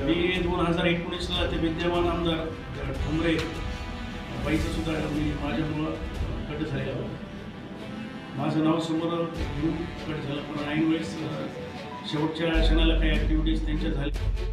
मी दोन हजार एकोणीसला ते विद्यमान आमदार ठोंबरे बाईचं सुद्धा मी माझ्यामुळं कट झालेलं होतं. माझं नाव समोर घेऊन कट झालं पण ऐन वेळेस शेवटच्या क्षणाला काही ॲक्टिव्हिटीज त्यांच्या झाल्या.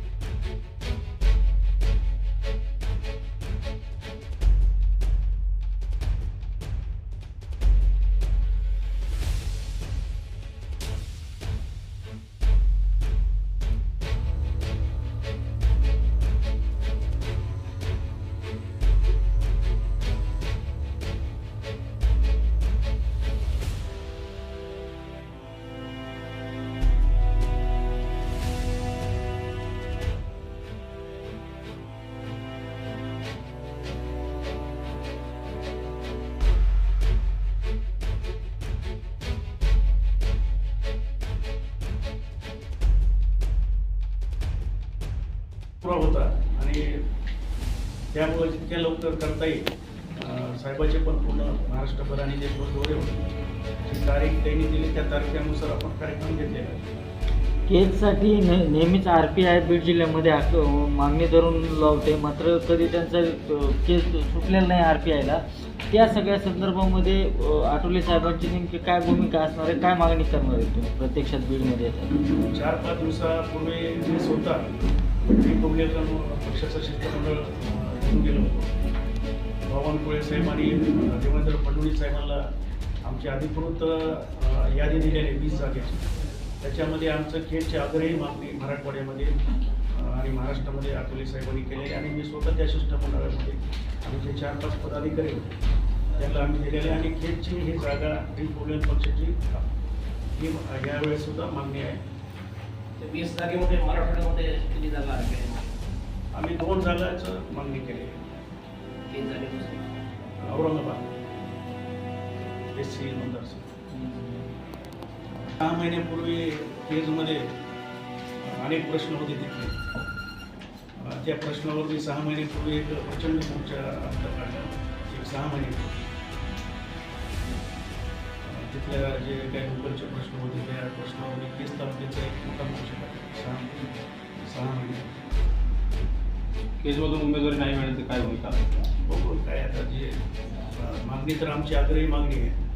पुरा होता. आणि त्यामुळे जितक्या लवकर करता येईल. साहेबाचे पण पूर्ण महाराष्ट्रभर आणि जे दौरे होते. जी तारीख त्यांनी दिली त्या तारखेनुसार आपण कार्यक्रम घेतलेला आहे. केससाठी ने नेहमीच आर पी आय बीड जिल्ह्यामध्ये आक- मागणी धरून लावते. मात्र कधी त्यांचा केस सुटलेला नाही आर पी आयला. त्या सगळ्या संदर्भामध्ये आठवले साहेबांची नेमकी काय भूमिका असणार आहे काय मागणी करणार आहे तुम्ही प्रत्यक्षात बीडमध्ये येतात चार पाच दिवसापूर्वी मी स्वतः पक्षाचं शिष्टमंडळ गेलो. होतो बावनकुळे साहेब आणि देवेंद्र फडणवीस साहेबांना आमची अधिकृत यादी दिलेली वीस जागेची. त्याच्यामध्ये आमचं खेळची आग्रही मागणी मराठवाड्यामध्ये आणि महाराष्ट्रामध्ये अकोले साहेबांनी केलेली आणि मी स्वतः त्या शिष्टमंडळामध्ये आम्ही जे चार पाच पदाधिकारी होते त्यांना आम्ही दिलेले आणि खेळची ही जागा रिपब्लिकन पक्षाची ही यावेळेस सुद्धा मागणी आहे. वीस जागेमध्ये मराठवाड्यामध्ये किती जागा आहे आम्ही दोन जागाचं मागणी केली. आहे. तीन औरंगाबाद एस सी मतदारसंघ सहा महिन्यापूर्वी केजमध्ये अनेक प्रश्न होते तिथले त्या प्रश्नावर मी सहा महिन्यापूर्वी एक प्रचंड मोर्चा काढला एक सहा महिन्यापूर्वी. तिथल्या जे काही लोकलचे प्रश्न होते त्या प्रश्नावर मी केस तालुक्याचा एक मोठा मोर्चा काढला. सहा सहा महिने. केजमधून उमेदवारी नाही मिळाली तर काय भूमिका? बघू काय आता जे मागणी तर आमची आग्रही मागणी आहे.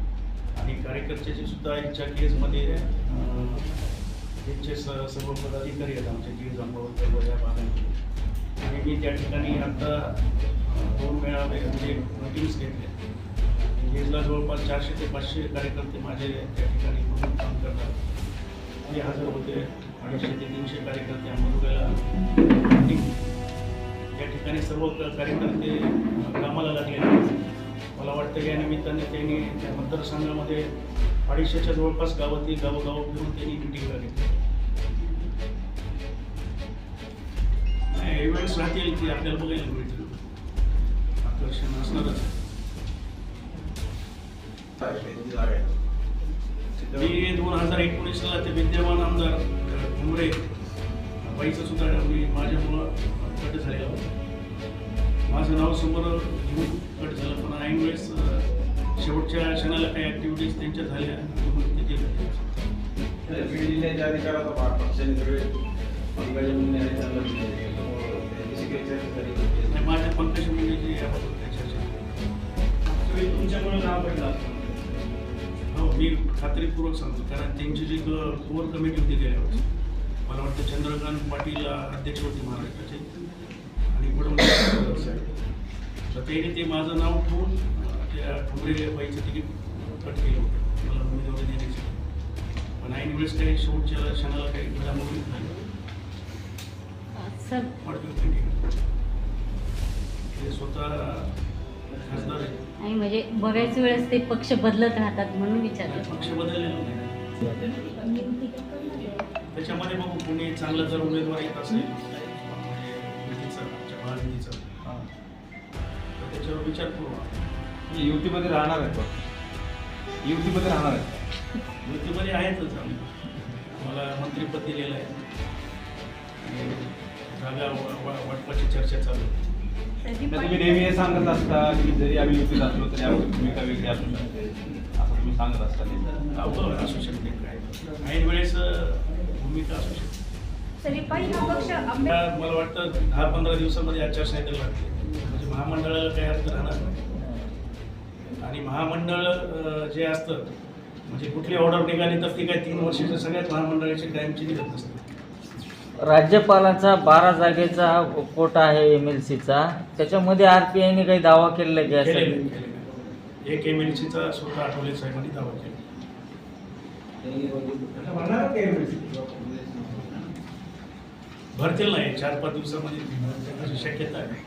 आणि कार्यकर्त्याची सुद्धा यांच्या केसमध्ये यांचे त्यांचे स सर्व पदाधिकारी आहेत आमचे केज अंबावकर या भागामध्ये आणि मी त्या ठिकाणी आता दोन मेळावे म्हणजे मीटिंग्स घेतले. म्हणजे केसला जवळपास चारशे ते पाचशे कार्यकर्ते माझे त्या ठिकाणी म्हणून काम करतात. ते हजर होते अडीचशे ते तीनशे कार्यकर्ते आम्हाला त्या या ठिकाणी सर्व कार्यकर्ते कामाला लागलेले आहेत. मला वाटतं या निमित्ताने त्यांनी त्या मतदारसंघामध्ये अडीचशेच्या जवळपास गावातील गावोगाव घेऊन त्यांनी मिटिंगला घेतली. इव्हेंट्स राहतील की आपल्याला बघायला मिळतील. आकर्षण असणारच. मी दोन हजार एकोणीसला ते विद्यमान आमदार अ, बाईचं सुद्धा मी माझ्यामुळं कट झालेला. होता माझं नाव समोर घेऊन पण ऐन वेळेस अ, शेवटच्या क्षणाला काही ॲक्टिव्हिटीज त्यांच्या झाल्या. बीड जिल्ह्याच्या अधिकाराचा भाग पक्षाने सगळे पंकजा मुंडे आणि त्यांना दिले. माझ्या पंकज मुंडे जी तुमच्यामुळे नाव पडलं. हो मी खात्रीपूर्वक सांगतो. कारण त्यांची जी कोर कमिटी होती गेल्या वर्षी मला वाटतं चंद्रकांत पाटील अध्यक्ष होते महाराष्ट्राचे. आणि तर त्यांनी ते माझं नाव ठेवून त्या ठोंबरे बाईचं तिकीट कट केलं होतं. मला उमेदवारी देण्याची पण ऐन वेळेस काही शेवटच्या क्षणाला काही घडामोडी. ते स्वतः खासदार आहेत. आणि म्हणजे बऱ्याच वेळेस ते पक्ष बदलत राहतात म्हणून विचारलं. पक्ष बदललेला नाही त्याच्यामध्ये बघू कोणी चांगला जर उमेदवार येत असेल त्याच्यावर विचार करू आपण. युतीमध्ये राहणार आहेत बघ. युतीमध्ये राहणार आहेत युतीमध्ये आहेतच आम्ही. मला मंत्रिपद दिलेलं आहे. आणि जागा वा- वा- वाटपाची चर्चा चालू आहे. तुम्ही नेहमी हे सांगत असता की जरी आम्ही युतीत असलो तरी आमची भूमिका वेगळी असू शकते. असं तुम्ही सांगत असता नेहमी. अवघड असू शकते काय. ऐन वेळेस अं, भूमिका असू शकते. तरी पक्ष त्या मला वाटतं दहा पंधरा दिवसामध्ये आचारसंहिता लागते. महामंडळाला काही अर्थ राहणार नाही. आणि महामंडळ जे असतं म्हणजे कुठली ऑर्डर निघाली तर ती काही तीन वर्षाच्या सगळ्यात महामंडळाची कायमची निघत नसते. राज्यपालाचा बारा जागेचा कोटा आहे एम एल सीचा त्याच्यामध्ये आर पी आयने काही दावा केलेला आहे. एक एम एल सीचा स्वतः आठवले साहेबांनी दावा केला. भरतील नाही चार पाच दिवसामध्ये. शक्यता आहे.